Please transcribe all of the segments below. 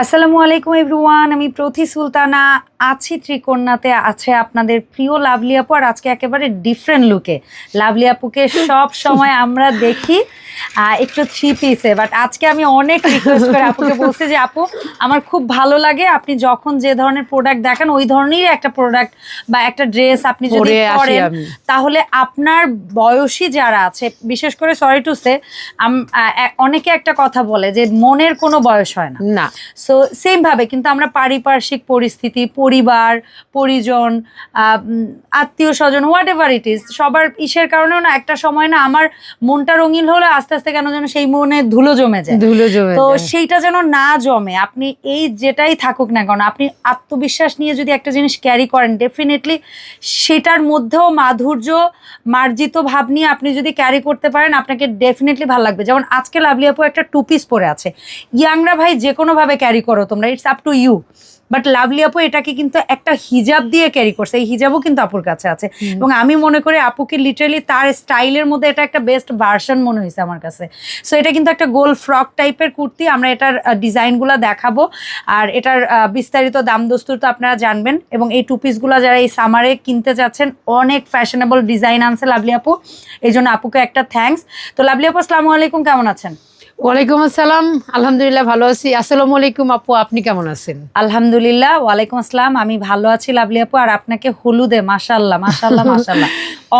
আসসালামু আলাইকুম এভরিওয়ান আমি প্রথি সুলতানা। আছি ত্রিকন্যাতে আছে আপনাদের প্রিয় লাভলি আপু আর আজকে একেবারে ডিফারেন্ট লুকে লাভলি আপুকে সব সময় আমরা দেখি একটু থ্রি পিসে বাট আজকে আমি অনেক রিকোয়েস্ট করে আপুকে বলছি যে আপু আমার খুব ভালো লাগে আপনি যখন যে ধরনের প্রোডাক্ট দেখান ওই ধরনেরই একটা প্রোডাক্ট বা একটা ড্রেস আপনি যদি পরে করেন তাহলে আপনার বয়সী যারা আছে বিশেষ করে সরি টু সে অনেকে একটা কথা বলে যে মনের কোনো বয়স হয় না। না। সো সেম ভাবে কিন্তু আমরা পারিপার্শ্বিক পরিস্থিতি পরিবার পরিজন আত্মীয় স্বজন হোয়াট এভার ইট ইজ সবার ইসের কারণেও না একটা সময় না আমার মনটা রঙিন হলে আস্তে আস্তে কেন যেন সেই মনে ধুলো জমে যায়। ধুলো জমে তো সেইটা যেন না জমে আপনি এই যেটাই থাকুক না কেন আপনি আত্মবিশ্বাস নিয়ে যদি একটা জিনিস ক্যারি করেন ডেফিনেটলি সেটার মধ্যেও মাধুর্য মার্জিত ভাব নিয়ে আপনি যদি ক্যারি করতে পারেন আপনাকে ডেফিনেটলি ভালো লাগবে। যেমন আজকে লাভলি আপু একটা টু পিস পরে আছে। ইয়াংরা ভাই যে কোনোভাবে ক্যারি করো তোমরা it's up to you but lovely আপু এটাকে কিন্তু একটা হিজাব দিয়ে ক্যারি করছে। এই হিজাবও কিন্তু আপুর কাছে আছে। এবং আমি মনে করি আপুকে লিটারালি তার স্টাইলের মধ্যে এটা একটা বেস্ট ভার্সন মনে হয়েছে আমার কাছে। সো এটা কিন্তু একটা গোল ফ্রক টাইপের কুর্তি। আমরা এটার ডিজাইনগুলো দেখাবো। আর এটার বিস্তারিত দাম দস্তুর তো আপনারা জানবেন। এবং এই টু পিসগুলো যারা এই সামারে কিনতে যাচ্ছেন অনেক ফ্যাশনেবল ডিজাইন আনছে লাভলি আপু এই জন্য আপুকে একটা থ্যাঙ্কস তো লাভলি আপু আসসালামু আলাইকুম। কেমন আছেন? ওয়ালাইকুম আসসালাম। আলহামদুলিল্লাহ ভালো আছি। আসসালামু আলাইকুম আপু আপনি কেমন আছেন? আলহামদুলিল্লাহ ওয়ালাইকুম আসসালাম। আমি ভালো আছি লাভলি আপু আর আপনাকে হলুদে মাশাল্লাহ মাশাল্লাহ মাশাল্লাহ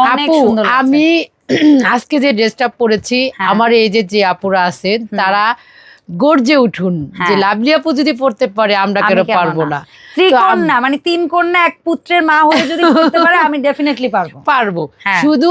অনেক সুন্দর আমি আজকে যে ড্রেসটা পরেছি হ্যাঁ। আমার এই যে যে আপুরা আছেন তারা গর্জে উঠুন হ্যাঁ। যে লাভলি আপু যদি পড়তে পারে আমরা কেন পারব না? ত্রিকন্যা মানে তিন কন্যা এক পুত্রের মা হয়ে যদি করতে পারে আমি ডেফিনেটলি পারব। পারব। হ্যাঁ। শুধু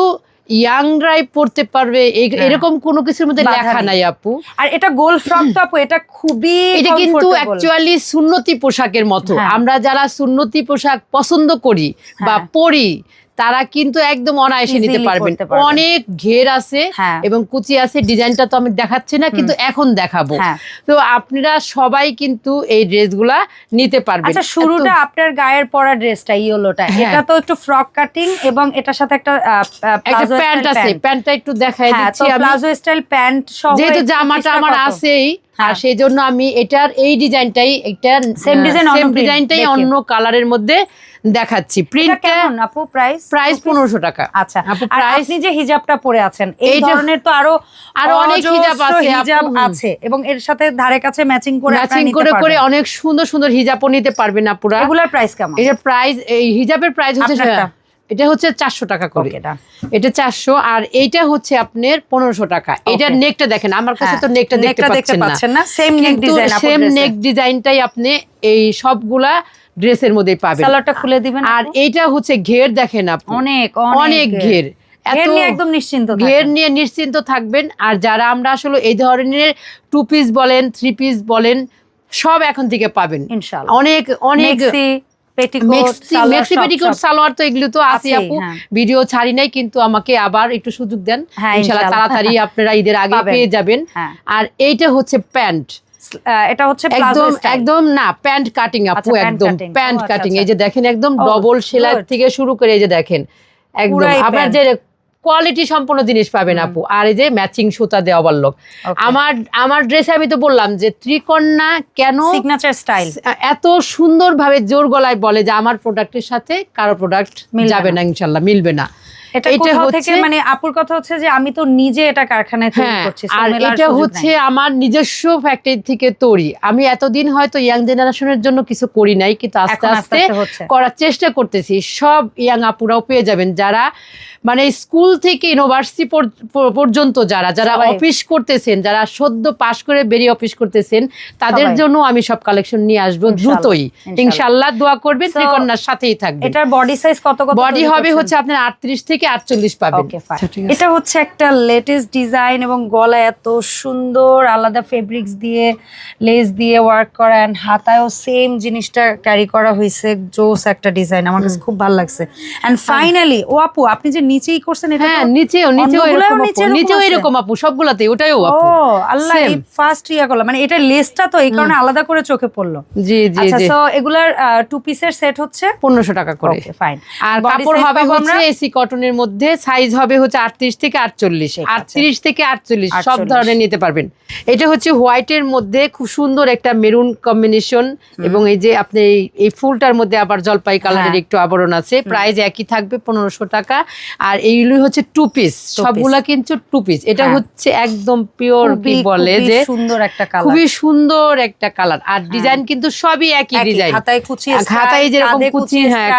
ইয়াংরাই পড়তে পারবে হ্যাঁ। এরকম কোনো কিছুর মধ্যে লেখা নাই আপু আর এটা গোল ফ্রক তো আপু এটা খুবই এটা কিন্তু। অ্যাকচুয়ালি সুন্নতি পোশাকের মতো হ্যাঁ। আমরা যারা সুন্নতি পোশাক পছন্দ করি বা পড়ি পরি তারা কিন্তু একদম অনায়াসে নিতে পারবেন অনেক ঘের আছে হ্যাঁ। এবং কুচি আছে ডিজাইনটা তো আমি দেখাচ্ছি না কিন্তু এখন দেখাবো। হ্যাঁ। তো আপনারা সবাই কিন্তু এই ড্রেসগুলা নিতে পারবেন। আচ্ছা শুরুটা আপনার গায়ের পরা ড্রেসটা ইয়েলোটা। হ্যাঁ। এটা তো একটু ফ্রক কাটিং এবং এটার সাথে একটা প্যান্ট আছে প্যান্টটা একটু দেখাই দিচ্ছি প্লাজো স্টাইল প্যান্ট সহ যেহেতু জামাটা আমার আছেই আর হ্যাঁ। সেই জন্য আমি এটার এই ডিজাইনটাই এটা Same ডিজাইন সেম ডিজাইনটাই অন্য কালারের মধ্যে দেখাচ্ছি। এটা প্রিন্টটা কেমন আপু? প্রাইস প্রাইস পনেরোশো টাকা। আচ্ছা। আপু প্রাইস আপনি যে হিজাবটা পরে আছেন এই ধরনের তো আরও আরও অনেক হিজাব আছে, আপু, হিজাব আছে এবং এর সাথে ধারে কাছে ম্যাচিং করে ম্যাচিং করে করে অনেক সুন্দর সুন্দর হিজাবও নিতে পারবেন আপুরা। এগুলার প্রাইস কেমন? এটার প্রাইস এই হিজাবের প্রাইস হচ্ছে? এটা হচ্ছে চারশো টাকা করে। এটা চারশো আর এইটা হচ্ছে আপনার পনেরোশো টাকা। এটার নেকটা দেখেন আমার কাছে হ্যাঁ, তো নেকটা দেখতে পাচ্ছেন না। Same neck design same neck ডিজাইনটাই আপনি এই সবগুলা ড্রেসের মধ্যে পাবেন। সালোয়ারটা খুলে দিবেন আর? এইটা হচ্ছে ঘের দেখেন আপু অনেক অনেক ঘের। ঘের। নিয়ে একদম নিশ্চিন্ত ঘের নিয়ে নিশ্চিন্ত থাকবেন। আর যারা আমরা আসলে এই ধরনের টু পিস বলেন থ্রি পিস বলেন সব এখন থেকে পাবেন। ইনশাআল্লাহ। অনেক অনেক maxi petticoat maxi maxi petticoat salwar তো এগুলো তো আছে আপু। ভিডিও ছাড়ি নাই কিন্তু আমাকে আবার একটু সুযোগ দেন। ইনশাআল্লাহ ইনশাআল্লাহ। তাড়াতাড়ি আপনারা ঈদের আগে পেয়ে যাবেন। হ্যাঁ। আর এইটা হচ্ছে প্যান্ট। এটা হচ্ছে একদম একদম না প্যান্ট কাটিং আপু আচ্ছা, একদম প্যান্ট আচ্ছা, কাটিং। আচ্ছা। এই যে দেখেন একদম ডবল সেলাই থেকে শুরু করে এই যে দেখেন একদম। আপনার যে কোয়ালিটি সম্পন্ন জিনিস পাবেন আপু। আর এই যে ম্যাচিং সুতা দেওয়া লোক আমার আমার ড্রেসে আমি তো বললাম যে ত্রিকন্যা কেন সিগনেচার স্টাইল এত সুন্দরভাবে জোর গলায় বলে যে আমার প্রোডাক্টের সাথে কারও প্রোডাক্ট মিলবে যাবে। না ইনশাল্লাহ মিলবে না। এটা এটা কোথাও থেকে মানে আপুর কথা হচ্ছে যে আমি তো নিজে এটা কারখানায় তৈরি হ্যাঁ করছি আর এটা হচ্ছে আমার নিজস্ব ফ্যাক্টরি থেকে তৈরি। আমি এতদিন হয়তো ইয়াং জেনারেশনের জন্য কিছু করি নাই কিন্তু আস্তে আস্তে আস্তে আস্তে হচ্ছে। করার চেষ্টা করতেছি। সব ইয়াং আপুরাও পেয়ে যাবেন। যারা মানে স্কুল থেকে ইউনিভার্সিটি পর্যন্ত যারা যারা অফিস করতেছেন যারা সদ্য পাশ করে বেরিয়ে অফিস করতেছেন তাদের জন্য আমি সব কালেকশন নিয়ে আসব দ্রুতই। ইনশাআল্লাহ। ইনশাল্লাহ দোয়া করবেন ত্রিকন্যার সাথেই থাকবেন। এটার বডি সাইজ কত বডি হবে হচ্ছে আপনার আটত্রিশ থেকে আটচল্লিশ পাবেন। আচ্ছা। এটা হচ্ছে একটা লেটেস্ট ডিজাইন এবং গলা এত সুন্দর আলাদা ফেব্রিক্স দিয়ে লেস দিয়ে ওয়ার্ক করা এন্ড হাতায়ও সেম জিনিসটা ক্যারি করা হয়েছে জোস একটা ডিজাইন আমার কাছে খুব ভালো লাগছে। এন্ড ফাইনালি ও আপু আপনি যে নিচেই করছেন এটা হ্যাঁ নিচেও নিচেও এরকম আপু, নিচেও এরকম আপু সবগুলাতে ওটাও ও আপু। আল্লাহ এই ফার্স্ট ইয়া করলাম মানে এটা লেসটা তো এই কারণে আলাদা করে চোখে পড়ল। জি জি আচ্ছা সো এগুলার টু পিসের সেট হচ্ছে? পনেরোশো টাকা করে। ফাইন আর কাপড় হবে হচ্ছে আমরা? এসি কটনের ডিজাইনের মধ্যে সাইজ হবে হচ্ছে আটত্রিশ থেকে আটচল্লিশ। আটত্রিশ থেকে আটচল্লিশ সব ধরনের নিতে পারবেন। এটা হচ্ছে হোয়াইটের মধ্যে খুব সুন্দর একটা মেরুন কম্বিনেশন এবং এই যে আপনি এই- এই ফুলটার মধ্যে আবার জলপাই কালারের হ্যাঁ। একটু আবরণ আছে। প্রাইস একই থাকবে পনেরোশো টাকা। আর এইগুলো হচ্ছে টু পিস সবগুলা কিন্তু টু পিস এটা হ্যাঁ। হচ্ছে একদম পিওর বলে যে সুন্দর একটা কালার খুবই সুন্দর একটা কালার আর ডিজাইন কিন্তু সবই একই ডিজাইন হাতায় কুচি খাতায় যেরকম কুচি হ্যাঁ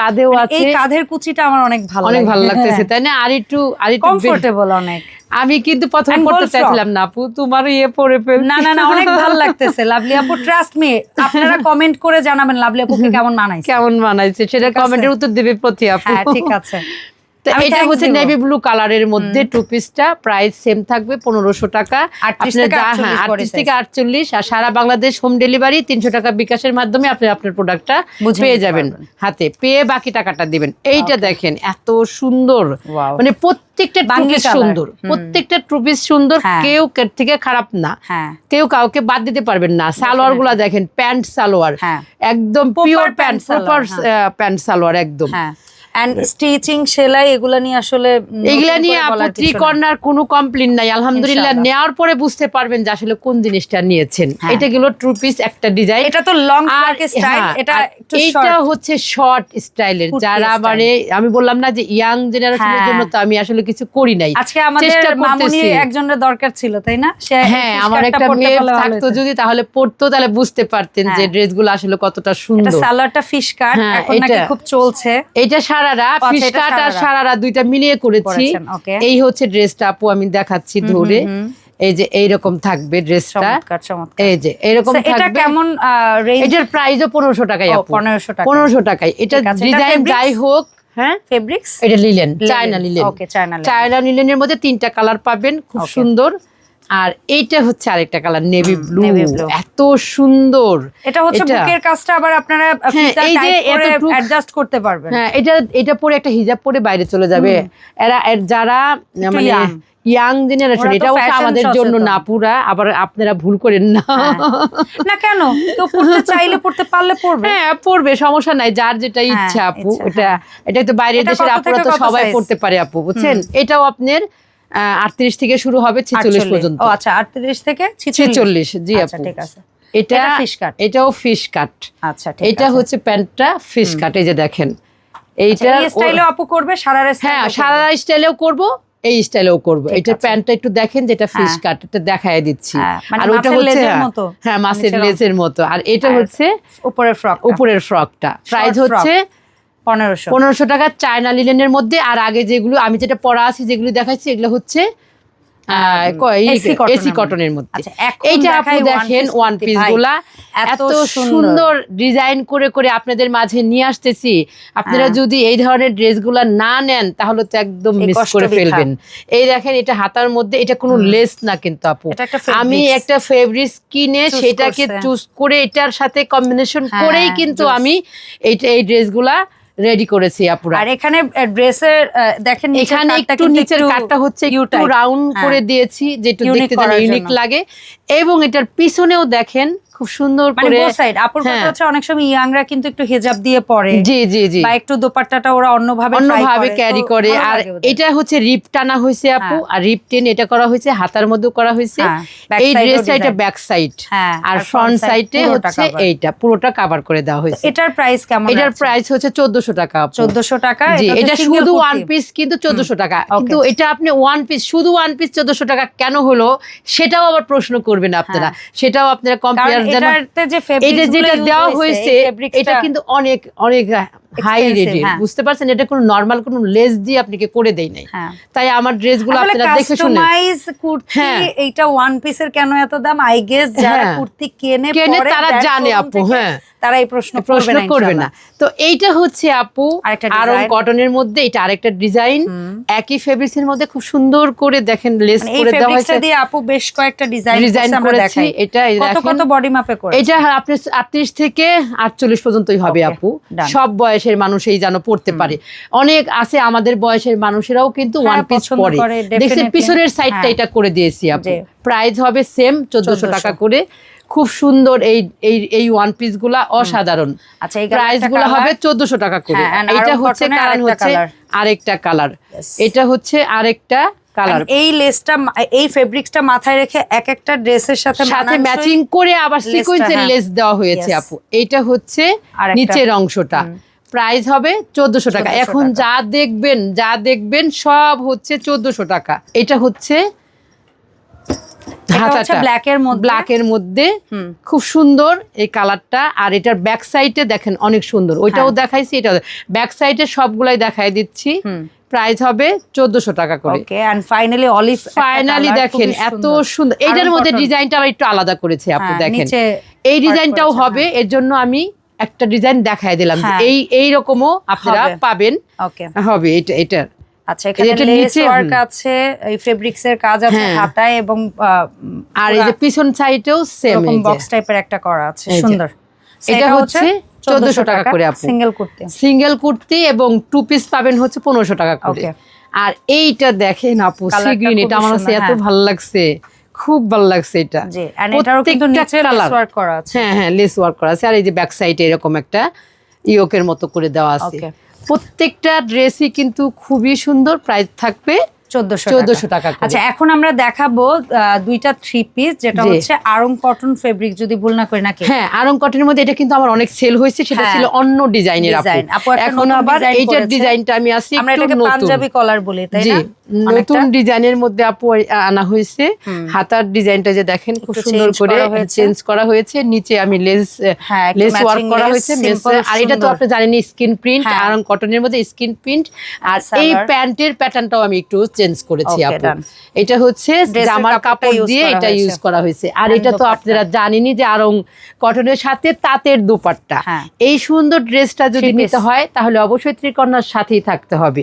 কাঁধেও মানে এই আছে। কাঁধের কুচিটা আমার অনেক ভালো অনেক ভালো লাগতেছে তাই না? আর একটু আর একটু কমফোর্টেবল অনেক। আমি কিন্তু প্রথম করতে চাইছিলাম না আপু তোমার ইয়ে পরে ফেল না না না অনেক ভালো লাগতেছে লাভলি আপু ট্রাস্ট মি আপনারা কমেন্ট করে জানাবেন লাভলি আপুকে কেমন মানাইছে। কেমন মানাইছে সেটা কমেন্টের উত্তর দিবে প্রতি আপু। হ্যাঁ ঠিক আছে। তো এটা হচ্ছে নেভি ব্লু কালারের মধ্যে টু পিসটা প্রাইস সেম থাকবে পনেরোশো টাকা। 38 আপনার থেকে যা- 48 হ্যাঁ, body 38 থেকে আটচল্লিশ আর সারা বাংলাদেশ হোম ডেলিভারি তিনশো টাকা বিকাশের মাধ্যমে আপনি আপনার প্রোডাক্টটা পেয়ে যাবেন হাতে। পেয়ে বাকি টাকাটা দিবেন। এইটা দেখেন এত সুন্দর। মানে প্রত্যেকটা টুপিস সুন্দর। প্রত্যেকটা টুপিস সুন্দর হ্যাঁ। কেউ থেকে খারাপ না। হ্যাঁ। কেউ কাউকে বাদ দিতে পারবেন না। সালোয়ারগুলা দেখেন প্যান্ট সালোয়ার। একদম pure pant salwar, proper. Pant salwar একদম। এন্ড স্টিচিং সেলাই এগুলা নিয়ে আসলে এগুলা নিয়ে আপু কোনো কমপ্লেন নাই। আলহামদুলিল্লাহ নেওয়ার পরে বুঝতে পারবেন যে আসলে কোন জিনিসটা নিয়েছেন। হ্যাঁ। এটা গেল টু পিস একটা ডিজাইন এটা তো লং স্টাইল হ্যাঁ, এটা short। হচ্ছে শর্ট স্টাইলের যারা মানে আমি বললাম না যে ইয়াং জেনারেশনের হ্যাঁ। জন্য তো আমি আসলে কিছু করি নাই। আজকে আমাদের মামুনি একজনের দরকার ছিল তাই না? হ্যাঁ আমার একটা পরতে মেয়ে থাকতো যদি তাহলে পড়তো তাহলে বুঝতে পারতেন যে। ড্রেসগুলো আসলে কতটা এটা সুন্দর। সালোয়ারটা ফিশ কাট এখন নাকি এটা- খুব চলছে। এটা আচ্ছা, দুইটা মিলিয়ে করেছি। এই হচ্ছে ড্রেসটা আপু আমি দেখাচ্ছি ধরে। এই যে এইরকম থাকবে ড্রেসটা। এই যে এরকম এটা কেমন এটার প্রাইসও পনেরোশো টাকাই ও, আপু। 1500 টাকা। পনেরোশো টাকায়। এটা ডিজাইন যাই হোক হ্যাঁ ফেব্রিক্স এটা linen China linen okay China linen. China লিলেনের মধ্যে তিনটা কালার পাবেন খুব সুন্দর। আর এইটা হচ্ছে আরেকটা কালার নেভি ব্লু এত সুন্দর। এটা হচ্ছে বুকের কাজটা আবার আপনারা হ্যাঁ, এই যে অ্যাডজাস্ট করতে পারবেন। হ্যাঁ এটা এটা পরে একটা হিজাব পরে বাইরে চলে যাবে। এরা যারা মানে ইয়াং জেনারেশন এটা fashion আমাদের জন্য না পুরা। আবার আপনারা ভুল করেন না। হ্যাঁ। না কেন? কেউ পড়তে চাইলে পড়তে পারলে পড়বে। হ্যাঁ পড়বে সমস্যা নাই যার যেটা হ্যাঁ, ইচ্ছা আপু এটা এটা তো বাইরের দেশের আপুরা তো সবাই পড়তে পারে আপু বুঝছেন? এটাও আপনার আটত্রিশ থেকে শুরু হবে ছেচল্লিশ পর্যন্ত। আচ্ছা 38 থেকে ছেচল্লিশ। জি আচ্ছা ঠিক আছে। এটা এটা fish এটাও ফিশ কাট আচ্ছা এটা হচ্ছে প্যান্টটা ফিশ কাট এই যে দেখেন। এইটা স্টাইলে আপু করবে সারা হ্যাঁ সারা স্টাইলেও করব এই স্টাইলেও করব। ঠিক এটা প্যান্টটা একটু দেখেন যেটা ফিশ হ্যাঁ। কাট এটা দেখায় দিচ্ছি। হ্যাঁ, মানে আর ওটা হচ্ছে হ্যাঁ, মতো? হ্যাঁ মাছের লেজের মতো। আর এটা হচ্ছে উপরের ফ্রক উপরের ফ্রকটা প্রাইস হচ্ছে 1500 পনেরোশো টাকা চায়না লিলেনের মধ্যে আর আগে যেগুলো আমি যেটা পরা আছি যেগুলো দেখাচ্ছি এগুলো হচ্ছে এসি কটনের মধ্যে। আচ্ছা, এইটা আপনি দেখেন ওয়ান পিস। গুলা। এত সুন্দর। ডিজাইন করে করে আপনাদের মাঝে নিয়ে আসতেছি। আপনারা হ্যাঁ। যদি এই ধরনের ড্রেসগুলা না নেন তাহলে তো একদম মিস করে ফেলবেন। এই দেখেন এটা হাতার মধ্যে এটা কোনো লেস না কিন্তু আপু। আমি একটা ফেব্রিক্স কিনে সেটাকে চুজ করে এটার সাথে কম্বিনেশন হ্যাঁ, করেই কিন্তু আমি এইটা এই ড্রেসগুলা রেডি করেছি আপুরা। আর এখানে ড্রেসের দেখেন এখানে একটু নিচের কাটটা হচ্ছে একটু রাউন্ড হ্যাঁ। করে দিয়েছি যেটা দেখতে ইউনিক লাগে। এবং এটার পিছনেও দেখেন খুব সুন্দর মানে করে সাইড আপুর কথা হ্যাঁ। হচ্ছে অনেক সময় ইয়াংরা কিন্তু একটু হেজাব দিয়ে পরে। জি জি জি। বা একটু দোপাট্টাটা ওরা অন্যভাবে অন্যভাবে ক্যারি করে। আর এটা হচ্ছে রিপ টানা হয়েছে আপু। হ্যাঁ। আর রিপ টেন এটা করা হয়েছে হাতার মধ্যে করা হয়েছে। হ্যাঁ, এই ড্রেসটা এটা ব্যাক সাইড হ্যাঁ, আর ফ্রন্ট সাইডে হচ্ছে এইটা পুরোটা কভার করে দেওয়া হয়েছে। এটার প্রাইস কেমন এটার প্রাইস হচ্ছে চোদ্দশো টাকা আপু। 1400 টাকা এটা শুধু ওয়ান পিস কিন্তু চোদ্দশো টাকা। okay. কিন্তু এটা আপনি ওয়ান পিস শুধু ওয়ান পিস চোদ্দশো টাকা কেন হলো সেটাও আবার প্রশ্ন করবেন আপনারা। সেটাও আপনারা কম্পেয়ার এটাতে যে এটা যেটা দেওয়া হয়েছে এটা কিন্তু অনেক অনেক হাই রেটের। বুঝতে পারছেন? এটা কোনো নর্মাল কোনো লেস দিয়ে আপনাকে করে দেই নাই। তাই আমার ড্রেসগুলো আপনারা দেখে শুনে কাস্টমাইজ কুর্তি। এইটা ওয়ান পিসের কেন এত দাম? আই গেস যারা। কুর্তি কেনে কেনে তারা brand জানে আপু, হ্যাঁ। তারা এই প্রশ্ন প্রশ্ন করবে না তো এইটা হচ্ছে আপু আরং কটনের মধ্যে এটা আরেকটা ডিজাইন একই ফেব্রিক্স এর মধ্যে খুব সুন্দর করে দেখেন লেস মানে করে দেওয়া ফেব্রিক্সটা হয়েছে। দিয়ে আপু বেশ কয়েকটা ডিজাইন ডিজাইন করেছি এটা কত কত বডি মাপে করে এটা আপনি আটত্রিশ থেকে আটচল্লিশ পর্যন্তই হবে আপু। সব বয়সের মানুষই যেন পড়তে পারে। অনেক আছে আমাদের বয়সের মানুষেরাও কিন্তু ওয়ান পিস পরে দেখছেন পিছনের সাইডটা হ্যাঁ। এটা করে দিয়েছি আপু। প্রাইস হবে সেম চোদ্দশো টাকা করে। খুব সুন্দর এই এই এই ওয়ান পিসগুলা অসাধারণ। আচ্ছা প্রাইসগুলো হবে চোদ্দশো টাকা করে। হ্যাঁ, এটা হচ্ছে কারণ হচ্ছে আরেকটা কালার। এটা হচ্ছে আরেকটা কালার এই লেসটা এই ফেব্রিক্সটা মাথায় রেখে এক একটা ড্রেসের সাথে সাথে ম্যাচিং করে আবার সিকোয়েন্সের হ্যাঁ। লেস দেওয়া হয়েছে আপু। এইটা হচ্ছে নিচের অংশটা। প্রাইস হবে চোদ্দশো টাকা। এখন যা দেখবেন যা দেখবেন সব হচ্ছে চোদ্দশো টাকা। এটা হচ্ছে এটা এর মধ্যে। ব্ল্যাক এর মধ্যে। হুম। খুব সুন্দর এই কালারটা আর এটার ব্যাক সাইডে দেখেন অনেক সুন্দর। ওইটাও হ্যাঁ। দেখাইছি এটা ব্যাক সাইডে সবগুলাই দেখাই দিচ্ছি। প্রাইস হবে চোদ্দশো টাকা করে। Okay and finally olive finally দেখেন এত সুন্দর। এইটার মধ্যে ডিজাইনটা আবার একটু আলাদা করেছে আপু হ্যাঁ, দেখেন। এই ডিজাইনটাও হবে এর জন্য আমি একটা ডিজাইন দেখাই দিলাম হ্যাঁ। এই এই রকমও আপনারা পাবেন। ওকে হবে এটা এটার। আচ্ছা এখানে এটা লেস ওয়ার্ক আছে এই ফেব্রিক্স এর কাজ আছে হ্যাঁ। হাতায় এবং আর এই যে পিছন সাইডেও সেম বক্স টাইপের একটা করা আছে সুন্দর। এটা হচ্ছে 1400 টাকা করে আপু। সিঙ্গেল কুর্তি। সিঙ্গেল কুর্তি এবং টু পিস পাবেন হচ্ছে টাকা করে। আর এইটা দেখেন আপু Colourটা সি গ্রিন এটা আমার কাছে এত হ্যাঁ। ভালো লাগছে খুব ভালো লাগছে এটা। জি এন্ড এটারও কিন্তু নিচে লেস ওয়ার্ক করা আছে। হ্যাঁ হ্যাঁ লেস ওয়ার্ক করা আছে। আর এই যে ব্যাক সাইডে এরকম একটা ইয়োকের মতো করে দেওয়া আছে। প্রত্যেকটা ড্রেসই কিন্তু খুবই সুন্দর প্রাইস থাকবে 1400 1400 টাকা আচ্ছা এখন আমরা দেখাবো দুইটা থ্রি পিস যেটা হচ্ছে আরং কটন ফেব্রিক যদি ভুল না করি নাকি? হ্যাঁ আরং কটনের মধ্যে এটা কিন্তু আমার অনেক সেল হয়েছে সেটা হ্যাঁ। ছিল অন্য ডিজাইনের এখন আবার এইটার ডিজাইনটা আমি আসি আমরা এটাকে পাঞ্জাবি কলার বলি তাই না? নতুন ডিজাইনের মধ্যে আপু আনা হয়েছে। হাতার ডিজাইনটা যে দেখেন খুব সুন্দর করে চেঞ্জ করা হয়েছে। নিচে আমি লেস লেস ওয়ার্ক করা হয়েছে আর এটা তো আপনি জানেন স্কিন প্রিন্ট। আরং কটনের মধ্যে স্কিন প্রিন্ট আর এই। প্যান্টের প্যাটার্নটাও আমি একটু চেঞ্জ করেছি আপু। এটা হচ্ছে জামার কাপড় দিয়ে এটা ইউজ করা হয়েছে। আর এটা তো আপনারা জানেনই যে আরং কটনের সাথে তাঁতের দুপাট্টা। হ্যাঁ। এই সুন্দর ড্রেসটা যদি নিতে হয় তাহলে অবশ্যই ত্রিকন্যার সাথেই থাকতে হবে।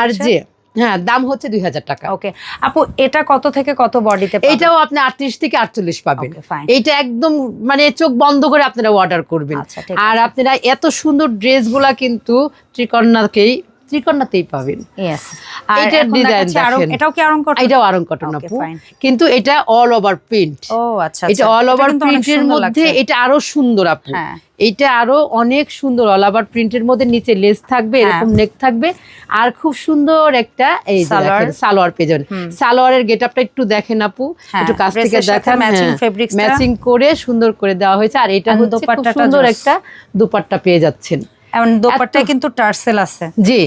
আর যে হ্যাঁ দাম হচ্ছে দুই হাজার টাকা। ওকে আপু এটা কত থেকে কত বডিতে এইটাও আপনি আটত্রিশ থেকে আটচল্লিশ পাবেন. এইটা একদম মানে চোখ বন্ধ করে আপনারা অর্ডার করবেন। আচ্ছা, আর আপনারা এত সুন্দর ড্রেসগুলা কিন্তু ত্রিকন্যাকেই ত্রিকন্যাতেই পাবেন। দেখেন। এটাও কি আরং কটন এটাও আরং কটন আপু। কিন্তু এটা অল ওভার প্রিন্ট ও আচ্ছা এটা। অল ওভার অনেক প্রিন্টের মধ্যে এটা আরও সুন্দর আপু। হ্যাঁ। এটা আরও অনেক সুন্দর অল ওভার প্রিন্টের মধ্যে নিচে লেস থাকবে হ্যাঁ। এরকম নেক থাকবে। আর খুব সুন্দর একটা এই সালোয়ার। সালোয়ার পেজন। সালোয়ারের গেট গেটআপটা একটু দেখেন আপু। হ্যাঁ, একটু কাছ থেকে এর দেখান। ম্যাচিং করে সুন্দর করে দেওয়া হয়েছে। আর এটা হচ্ছে খুব সুন্দর একটা দুপাট্টা পেয়ে যাচ্ছেন। এমন দোপাট্টায় কিন্তু টার্সেল আছে জি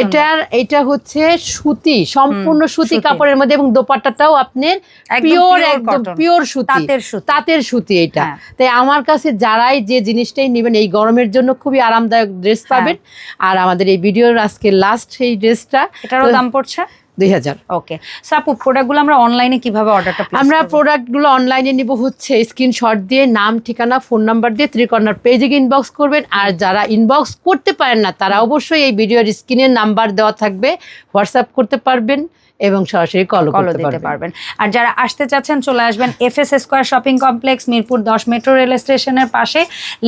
এটার এটা হচ্ছে সুতি সম্পূর্ণ সুতি সুতি। কাপড়ের মধ্যে এবং দোপাট্টাটাও আপনার পিওর একদম পিওর সুতি তাঁতের সুতি। তাঁতের সুতি এটা হ্যাঁ। তাই আমার কাছে যারাই যে জিনিসটাই নেবেন এই গরমের জন্য খুবই আরামদায়ক ড্রেস হ্যাঁ। পাবেন আর আমাদের এই ভিডিওর আজকে লাস্ট সেই ড্রেসটা এটারও দাম পড়ছে দুই হাজার। ওকে সো আপু প্রোডাক্টগুলো আমরা অনলাইনে কীভাবে অর্ডারটা আমরা প্রোডাক্টগুলো অনলাইনে নিব হচ্ছে স্ক্রিনশট দিয়ে নাম ঠিকানা ফোন নাম্বার দিয়ে ত্রিকর্ণার পেজে ইনবক্স করবেন। আর যারা ইনবক্স করতে পারেন না তারা অবশ্যই এই ভিডিওর স্ক্রিনের নাম্বার দেওয়া থাকবে হোয়াটসঅ্যাপ করতে পারবেন এবং সরাসরি কল করতে দিতে পারবেন। পারবেন। আর যারা আসতে চাচ্ছেন চলে আসবেন F S square shopping complex Mirpur দশ মেট্রো রেল স্টেশনের পাশে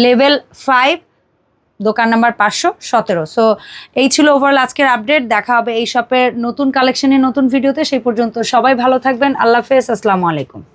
লেভেল ফাইভ দোকান নাম্বার পাঁচশো সতেরো। সো এই ছিল ওভারঅল আজকের আপডেট দেখা হবে এই শপের নতুন কালেকশনের নতুন ভিডিওতে সেই পর্যন্ত সবাই ভালো থাকবেন। আল্লাহ হাফেজ। আসসালামু আলাইকুম।